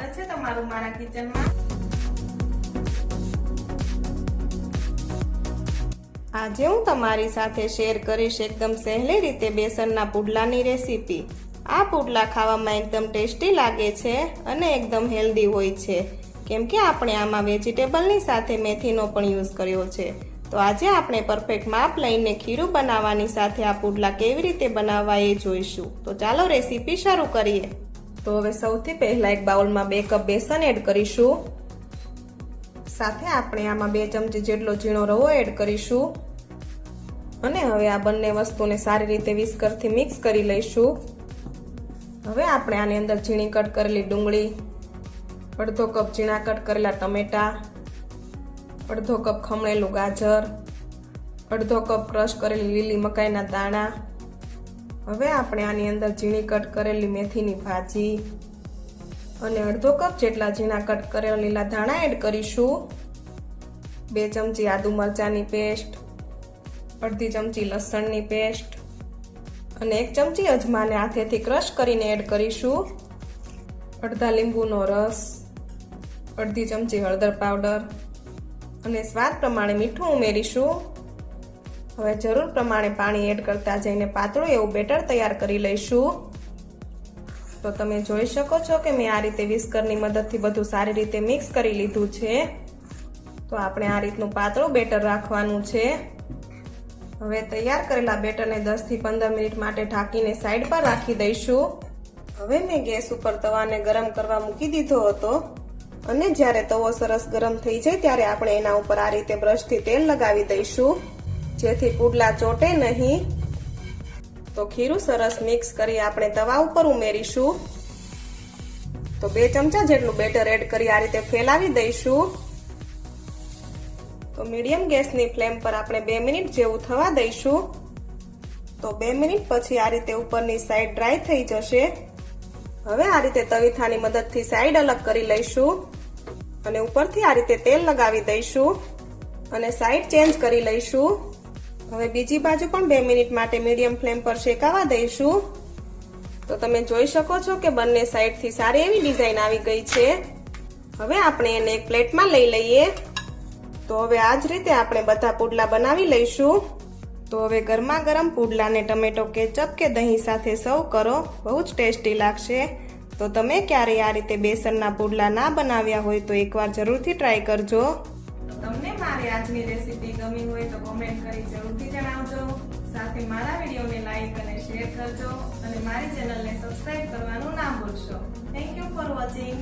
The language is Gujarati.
તમારું મારા કિચનમાં. આજે હું તમારી સાથે શેર કરીશ એકદમ સહેલી રીતે બેસનના પુડલાની રેસીપી. આ પુડલા ખાવામાં એકદમ ટેસ્ટી લાગે છે અને એકદમ હેલ્ધી હોય છે. કેમ કે આપણે આમાં વેજીટેબલની સાથે મેથીનો પણ યુઝ કર્યો છે. તો આજે આપણે પરફેક્ટ માપ લઈને ખીરું બનાવવાની સાથે આ પુડલા કેવી રીતે બનાવવા એ જોઈશું. તો ચાલો રેસીપી શરૂ કરીએ. તો હવે સૌથી પહેલા એક બાઉલમાં બે કપ બેસન એડ કરીશું. સાથે આપણે આમાં બે ચમચી જેટલો ઝીણો રવો એડ કરીશું. અને હવે આ બંને વસ્તુને સારી રીતે વિસ્કરથી મિક્સ કરી લઈશું. હવે આપણે આની અંદર ઝીણી કટ કરેલી ડુંગળી, અડધો કપ ઝીણા કટ કરેલા ટમેટા, અડધો કપ ખમણેલું ગાજર, અડધો કપ ક્રશ કરેલી લીલી મકાઈના દાણા હવે આપણે આની અંદર ઝીણી કટ કરેલી મેથીની ભાજી અને અડધો કપ જેટલા ઝીણા કટ કરેલા લીલા ધાણા એડ કરીશું. બે ચમચી આદુ મરચાંની પેસ્ટ, અડધી ચમચી લસણની પેસ્ટ અને એક ચમચી અજમાને હાથેથી ક્રશ કરીને એડ કરીશું. અડધા લીંબુનો રસ, અડધી ચમચી હળદર પાવડર અને સ્વાદ પ્રમાણે મીઠું ઉમેરીશું. હવે જરૂર પ્રમાણે પાણી એડ કરતા જઈને પાતળું એવું બેટર તૈયાર કરી લઈશું. તો તમે જોઈ શકો છો કે મેં આ રીતે વિસ્કરની મદદથી બધું સારી રીતે મિક્સ કરી લીધું છે. તો આપણે આ રીતનું પાતળું બેટર રાખવાનું છે. હવે તૈયાર કરેલા બેટરને દસથી પંદર મિનિટ માટે ઢાંકીને સાઈડ પર રાખી દઈશું. હવે મેં ગેસ ઉપર તવાને ગરમ કરવા મૂકી દીધો હતો. અને જ્યારે તવો સરસ ગરમ થઈ જાય ત્યારે આપણે એના ઉપર આ રીતે બ્રશથી તેલ લગાવી દઈશું. જેથી પુડલા ચોટે નહીં. તો ખીરું સરસ મિક્સ કરી આપણે તવા ઉપર ઉમેરીશું. તો બે ચમચા જેટલું બેટર એડ કરી આ રીતે ફેલાવી દઈશું. તો મીડિયમ ગેસની ફ્લેમ પર આપણે બે મિનિટ જેવું થવા દઈશું. તો બે મિનિટ પછી આ રીતે ઉપરની સાઈડ ડ્રાય થઈ જશે. હવે આ રીતે તવીથાની મદદથી સાઈડ અલગ કરી લઈશું અને ઉપરથી આ રીતે તેલ લગાવી દઈશું અને સાઈડ ચેન્જ કરી લઈશું. હવે બીજી બાજુ પણ બે મિનિટ માટે મીડિયમ ફ્લેમ પર શેકાવા દઈશું. તો તમે જોઈ શકો છો કે બંને સાઈડથી સારી એવી ડિઝાઇન આવી ગઈ છે. હવે આપણે એને એક પ્લેટમાં લઈ લઈએ. તો હવે આ જ રીતે આપણે બધા પુડલા બનાવી લઈશું. તો હવે ગરમા ગરમ પુડલાને ટમેટો કેચઅપ કે દહીં સાથે સર્વ કરો. બહુ જ ટેસ્ટી લાગશે. તો તમે ક્યારેય આ રીતે બેસનના પુડલા ના બનાવ્યા હોય તો એકવાર જરૂરથી ટ્રાય કરજો. તમને આજની રેસીપી ગમી હોય તો કોમેન્ટ કરી જરૂરથી જણાવજો. સાથે મારા વિડીયોને લાઈક અને શેર કરજો અને મારી ચેનલને સબસ્ક્રાઇબ કરવાનું ના ભૂલશો. Thank you for watching